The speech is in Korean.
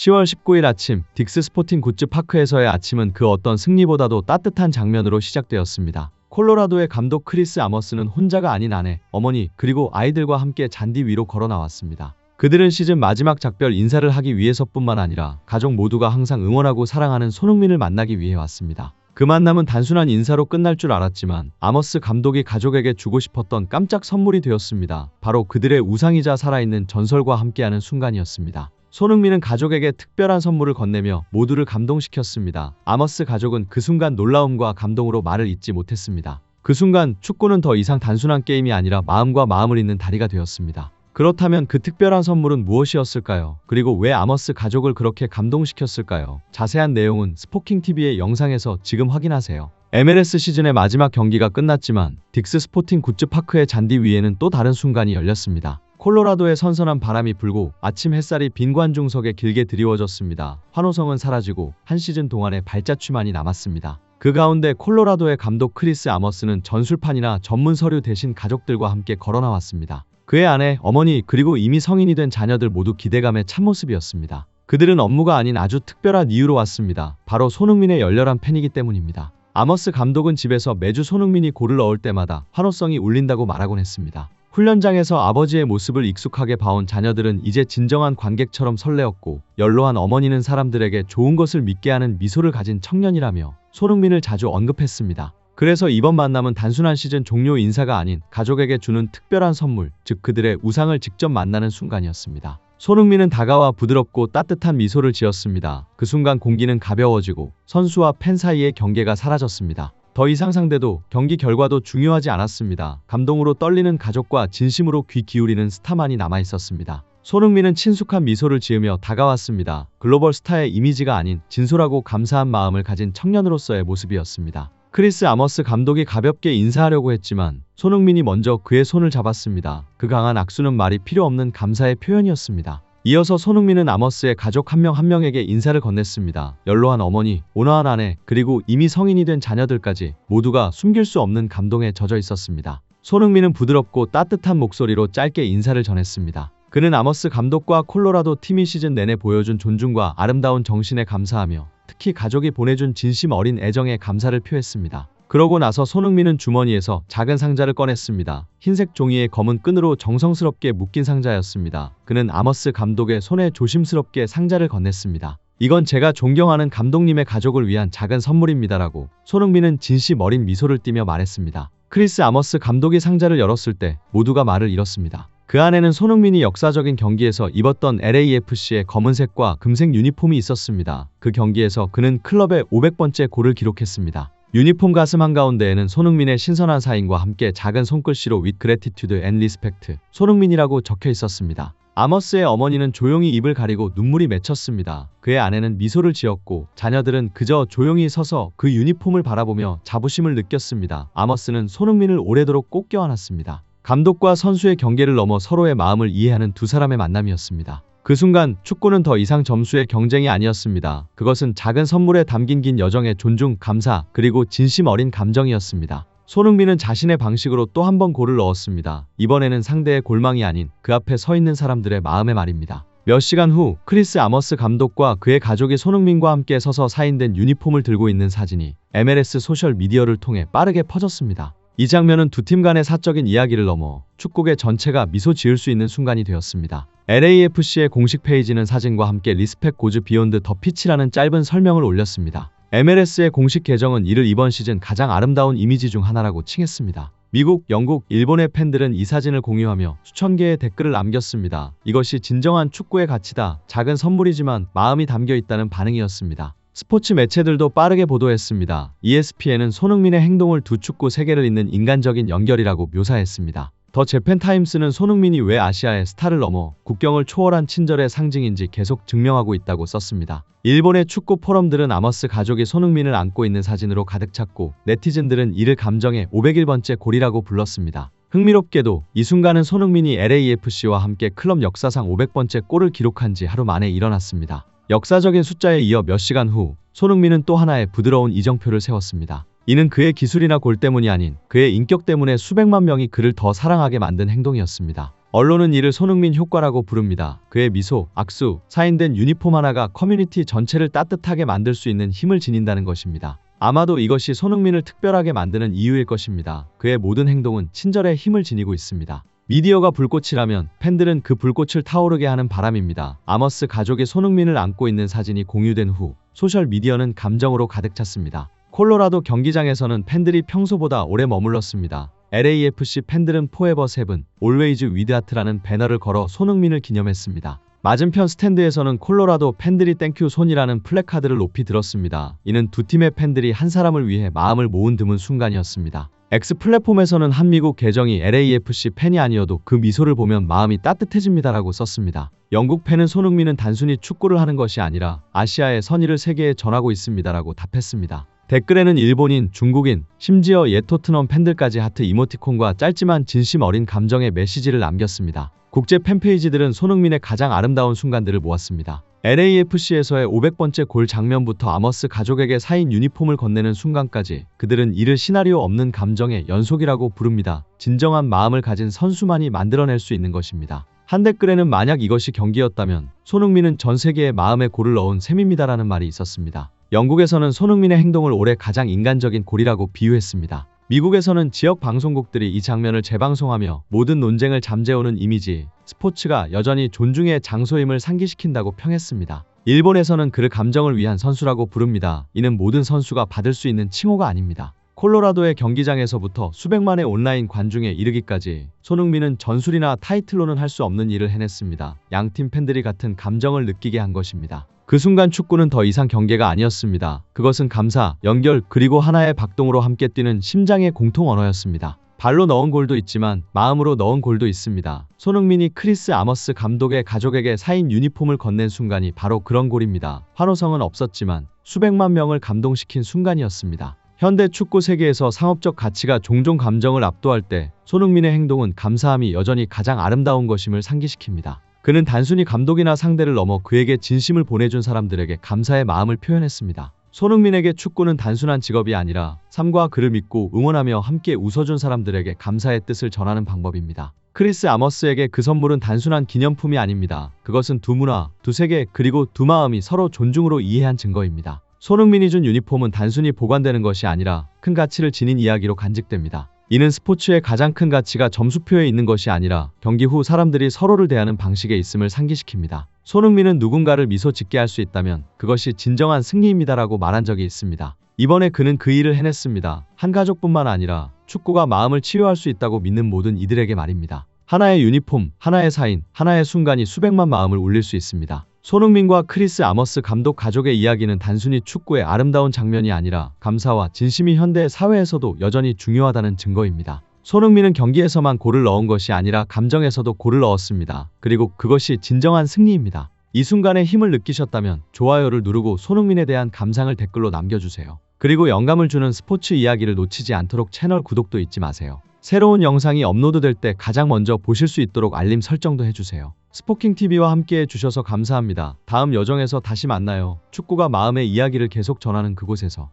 10월 19일 아침 딕스 스포팅 굿즈 파크에서의 아침은 그 어떤 승리보다도 따뜻한 장면으로 시작되었습니다. 콜로라도의 감독 크리스 아머스는 혼자가 아닌 아내, 어머니, 그리고 아이들과 함께 잔디 위로 걸어 나왔습니다. 그들은 시즌 마지막 작별 인사를 하기 위해서뿐만 아니라 가족 모두가 항상 응원하고 사랑하는 손흥민을 만나기 위해 왔습니다. 그 만남은 단순한 인사로 끝날 줄 알았지만 아머스 감독이 가족에게 주고 싶었던 깜짝 선물이 되었습니다. 바로 그들의 우상이자 살아있는 전설과 함께하는 순간이었습니다. 손흥민은 가족에게 특별한 선물을 건네며 모두를 감동시켰습니다. 아머스 가족은 그 순간 놀라움과 감동으로 말을 잇지 못했습니다. 그 순간 축구는 더 이상 단순한 게임이 아니라 마음과 마음을 잇는 다리가 되었습니다. 그렇다면 그 특별한 선물은 무엇이었을까요? 그리고 왜 아머스 가족을 그렇게 감동시켰을까요? 자세한 내용은 스포킹TV의 영상에서 지금 확인하세요. MLS 시즌의 마지막 경기가 끝났지만 딕스 스포팅 굿즈 파크의 잔디 위에는 또 다른 순간이 열렸습니다. 콜로라도의 선선한 바람이 불고 아침 햇살이 빈 관 중석에 길게 드리워졌습니다. 환호성은 사라지고 한 시즌 동안의 발자취만이 남았습니다. 그 가운데 콜로라도의 감독 크리스 아머스는 전술판이나 전문 서류 대신 가족들과 함께 걸어 나왔습니다. 그의 아내, 어머니, 그리고 이미 성인이 된 자녀들 모두 기대감의 참모습이었습니다. 그들은 업무가 아닌 아주 특별한 이유로 왔습니다. 바로 손흥민의 열렬한 팬이기 때문입니다. 아머스 감독은 집에서 매주 손흥민이 골을 넣을 때마다 환호성이 울린다고 말하곤 했습니다. 훈련장에서 아버지의 모습을 익숙하게 봐온 자녀들은 이제 진정한 관객처럼 설레었고 연로한 어머니는 사람들에게 좋은 것을 믿게 하는 미소를 가진 청년이라며 손흥민을 자주 언급했습니다. 그래서 이번 만남은 단순한 시즌 종료 인사가 아닌 가족에게 주는 특별한 선물, 즉 그들의 우상을 직접 만나는 순간이었습니다. 손흥민은 다가와 부드럽고 따뜻한 미소를 지었습니다. 그 순간 공기는 가벼워지고 선수와 팬 사이의 경계가 사라졌습니다. 더 이상 상대도 경기 결과도 중요하지 않았습니다. 감동으로 떨리는 가족과 진심으로 귀 기울이는 스타만이 남아 있었습니다. 손흥민은 친숙한 미소를 지으며 다가왔습니다. 글로벌 스타의 이미지가 아닌 진솔하고 감사한 마음을 가진 청년으로서의 모습이었습니다. 크리스 아머스 감독이 가볍게 인사하려고 했지만 손흥민이 먼저 그의 손을 잡았습니다. 그 강한 악수는 말이 필요 없는 감사의 표현이었습니다. 이어서 손흥민은 아머스의 가족 한 명 한 명에게 인사를 건넸습니다. 연로한 어머니, 온화한 아내, 그리고 이미 성인이 된 자녀들까지 모두가 숨길 수 없는 감동에 젖어 있었습니다. 손흥민은 부드럽고 따뜻한 목소리로 짧게 인사를 전했습니다. 그는 아머스 감독과 콜로라도 팀이 시즌 내내 보여준 존중과 아름다운 정신에 감사하며 특히 가족이 보내준 진심 어린 애정에 감사를 표했습니다. 그러고 나서 손흥민은 주머니에서 작은 상자를 꺼냈습니다. 흰색 종이에 검은 끈으로 정성스럽게 묶인 상자였습니다. 그는 아머스 감독의 손에 조심스럽게 상자를 건넸습니다. 이건 제가 존경하는 감독님의 가족을 위한 작은 선물입니다라고 손흥민은 진심 어린 미소를 띠며 말했습니다. 크리스 아머스 감독이 상자를 열었을 때 모두가 말을 잃었습니다. 그 안에는 손흥민이 역사적인 경기에서 입었던 LAFC의 검은색과 금색 유니폼이 있었습니다. 그 경기에서 그는 클럽의 500번째 골을 기록했습니다. 유니폼 가슴 한가운데에는 손흥민의 신선한 사인과 함께 작은 손글씨로 with gratitude and respect 손흥민이라고 적혀 있었습니다. 아머스의 어머니는 조용히 입을 가리고 눈물이 맺혔습니다. 그의 아내는 미소를 지었고 자녀들은 그저 조용히 서서 그 유니폼을 바라보며 자부심을 느꼈습니다. 아머스는 손흥민을 오래도록 꼭 껴안았습니다. 감독과 선수의 경계를 넘어 서로의 마음을 이해하는 두 사람의 만남이었습니다. 그 순간 축구는 더 이상 점수의 경쟁이 아니었습니다. 그것은 작은 선물에 담긴 긴 여정의 존중, 감사, 그리고 진심 어린 감정이었습니다. 손흥민은 자신의 방식으로 또 한 번 골을 넣었습니다. 이번에는 상대의 골망이 아닌 그 앞에 서 있는 사람들의 마음의 말입니다. 몇 시간 후 크리스 아머스 감독과 그의 가족이 손흥민과 함께 서서 사인된 유니폼을 들고 있는 사진이 MLS 소셜 미디어를 통해 빠르게 퍼졌습니다. 이 장면은 두 팀 간의 사적인 이야기를 넘어 축구계 전체가 미소 지을 수 있는 순간이 되었습니다. LAFC의 공식 페이지는 사진과 함께 리스펙 고즈 비욘드 더 피치라는 짧은 설명을 올렸습니다. MLS의 공식 계정은 이를 이번 시즌 가장 아름다운 이미지 중 하나라고 칭했습니다. 미국, 영국, 일본의 팬들은 이 사진을 공유하며 수천 개의 댓글을 남겼습니다. 이것이 진정한 축구의 가치다. 작은 선물이지만 마음이 담겨 있다는 반응이었습니다. 스포츠 매체들도 빠르게 보도했습니다. ESPN은 손흥민의 행동을 두 축구 세계를 잇는 인간적인 연결이라고 묘사했습니다. 더 재팬타임스는 손흥민이 왜 아시아의 스타를 넘어 국경을 초월한 친절의 상징인지 계속 증명하고 있다고 썼습니다. 일본의 축구 포럼들은 아머스 가족이 손흥민을 안고 있는 사진으로 가득 찼고 네티즌들은 이를 감정의 501번째 골이라고 불렀습니다. 흥미롭게도 이 순간은 손흥민이 LAFC와 함께 클럽 역사상 500번째 골을 기록한 지 하루 만에 일어났습니다. 역사적인 숫자에 이어 몇 시간 후 손흥민은 또 하나의 부드러운 이정표를 세웠습니다. 이는 그의 기술이나 골 때문이 아닌 그의 인격 때문에 수백만 명이 그를 더 사랑하게 만든 행동이었습니다. 언론은 이를 손흥민 효과라고 부릅니다. 그의 미소, 악수, 사인된 유니폼 하나가 커뮤니티 전체를 따뜻하게 만들 수 있는 힘을 지닌다는 것입니다. 아마도 이것이 손흥민을 특별하게 만드는 이유일 것입니다. 그의 모든 행동은 친절의 힘을 지니고 있습니다. 미디어가 불꽃이라면 팬들은 그 불꽃을 타오르게 하는 바람입니다. 아머스 가족이 손흥민을 안고 있는 사진이 공유된 후 소셜 미디어는 감정으로 가득 찼습니다. 콜로라도 경기장에서는 팬들이 평소보다 오래 머물렀습니다. LAFC 팬들은 포에버 세븐, 올웨이즈 위드하트라는 배너를 걸어 손흥민을 기념했습니다. 맞은편 스탠드에서는 콜로라도 팬들이 땡큐 손이라는 플래카드를 높이 들었습니다. 이는 두 팀의 팬들이 한 사람을 위해 마음을 모은 드문 순간이었습니다. X 플랫폼에서는 한 미국 계정이 LAFC 팬이 아니어도 그 미소를 보면 마음이 따뜻해집니다라고 썼습니다. 영국 팬은 손흥민은 단순히 축구를 하는 것이 아니라 아시아의 선의를 세계에 전하고 있습니다라고 답했습니다. 댓글에는 일본인, 중국인, 심지어 옛 토트넘 팬들까지 하트 이모티콘과 짧지만 진심 어린 감정의 메시지를 남겼습니다. 국제 팬페이지들은 손흥민의 가장 아름다운 순간들을 모았습니다. LAFC에서의 500번째 골 장면부터 아머스 가족에게 사인 유니폼을 건네는 순간까지 그들은 이를 시나리오 없는 감정의 연속이라고 부릅니다. 진정한 마음을 가진 선수만이 만들어낼 수 있는 것입니다. 한 댓글에는 만약 이것이 경기였다면 손흥민은 전 세계의 마음에 골을 넣은 셈입니다라는 말이 있었습니다. 영국에서는 손흥민의 행동을 올해 가장 인간적인 골이라고 비유했습니다. 미국에서는 지역 방송국들이 이 장면을 재방송하며 모든 논쟁을 잠재우는 이미지, 스포츠가 여전히 존중의 장소임을 상기시킨다고 평했습니다. 일본에서는 그를 감정을 위한 선수라고 부릅니다. 이는 모든 선수가 받을 수 있는 칭호가 아닙니다. 콜로라도의 경기장에서부터 수백만의 온라인 관중에 이르기까지 손흥민은 전술이나 타이틀로는 할 수 없는 일을 해냈습니다. 양팀 팬들이 같은 감정을 느끼게 한 것입니다. 그 순간 축구는 더 이상 경계가 아니었습니다. 그것은 감사, 연결, 그리고 하나의 박동으로 함께 뛰는 심장의 공통 언어였습니다. 발로 넣은 골도 있지만 마음으로 넣은 골도 있습니다. 손흥민이 크리스 아머스 감독의 가족에게 사인 유니폼을 건넨 순간이 바로 그런 골입니다. 환호성은 없었지만 수백만 명을 감동시킨 순간이었습니다. 현대 축구 세계에서 상업적 가치가 종종 감정을 압도할 때 손흥민의 행동은 감사함이 여전히 가장 아름다운 것임을 상기시킵니다. 그는 단순히 감독이나 상대를 넘어 그에게 진심을 보내준 사람들에게 감사의 마음을 표현했습니다. 손흥민에게 축구는 단순한 직업이 아니라 삶과 그를 믿고 응원하며 함께 웃어준 사람들에게 감사의 뜻을 전하는 방법입니다. 크리스 아머스에게 그 선물은 단순한 기념품이 아닙니다. 그것은 두 문화, 두 세계, 그리고 두 마음이 서로 존중으로 이해한 증거입니다. 손흥민이 준 유니폼은 단순히 보관되는 것이 아니라 큰 가치를 지닌 이야기로 간직됩니다. 이는 스포츠의 가장 큰 가치가 점수표에 있는 것이 아니라 경기 후 사람들이 서로를 대하는 방식에 있음을 상기시킵니다. 손흥민은 누군가를 미소 짓게 할 수 있다면 그것이 진정한 승리입니다라고 말한 적이 있습니다. 이번에 그는 그 일을 해냈습니다. 한 가족뿐만 아니라 축구가 마음을 치료할 수 있다고 믿는 모든 이들에게 말입니다. 하나의 유니폼, 하나의 사인, 하나의 순간이 수백만 마음을 울릴 수 있습니다. 손흥민과 크리스 아머스 감독 가족의 이야기는 단순히 축구의 아름다운 장면이 아니라 감사와 진심이 현대 사회에서도 여전히 중요하다는 증거입니다. 손흥민은 경기에서만 골을 넣은 것이 아니라 감정에서도 골을 넣었습니다. 그리고 그것이 진정한 승리입니다. 이 순간에 힘을 느끼셨다면 좋아요를 누르고 손흥민에 대한 감상을 댓글로 남겨주세요. 그리고 영감을 주는 스포츠 이야기를 놓치지 않도록 채널 구독도 잊지 마세요. 새로운 영상이 업로드될 때 가장 먼저 보실 수 있도록 알림 설정도 해주세요. 스포킹TV와 함께 해주셔서 감사합니다. 다음 여정에서 다시 만나요. 축구가 마음의 이야기를 계속 전하는 그곳에서.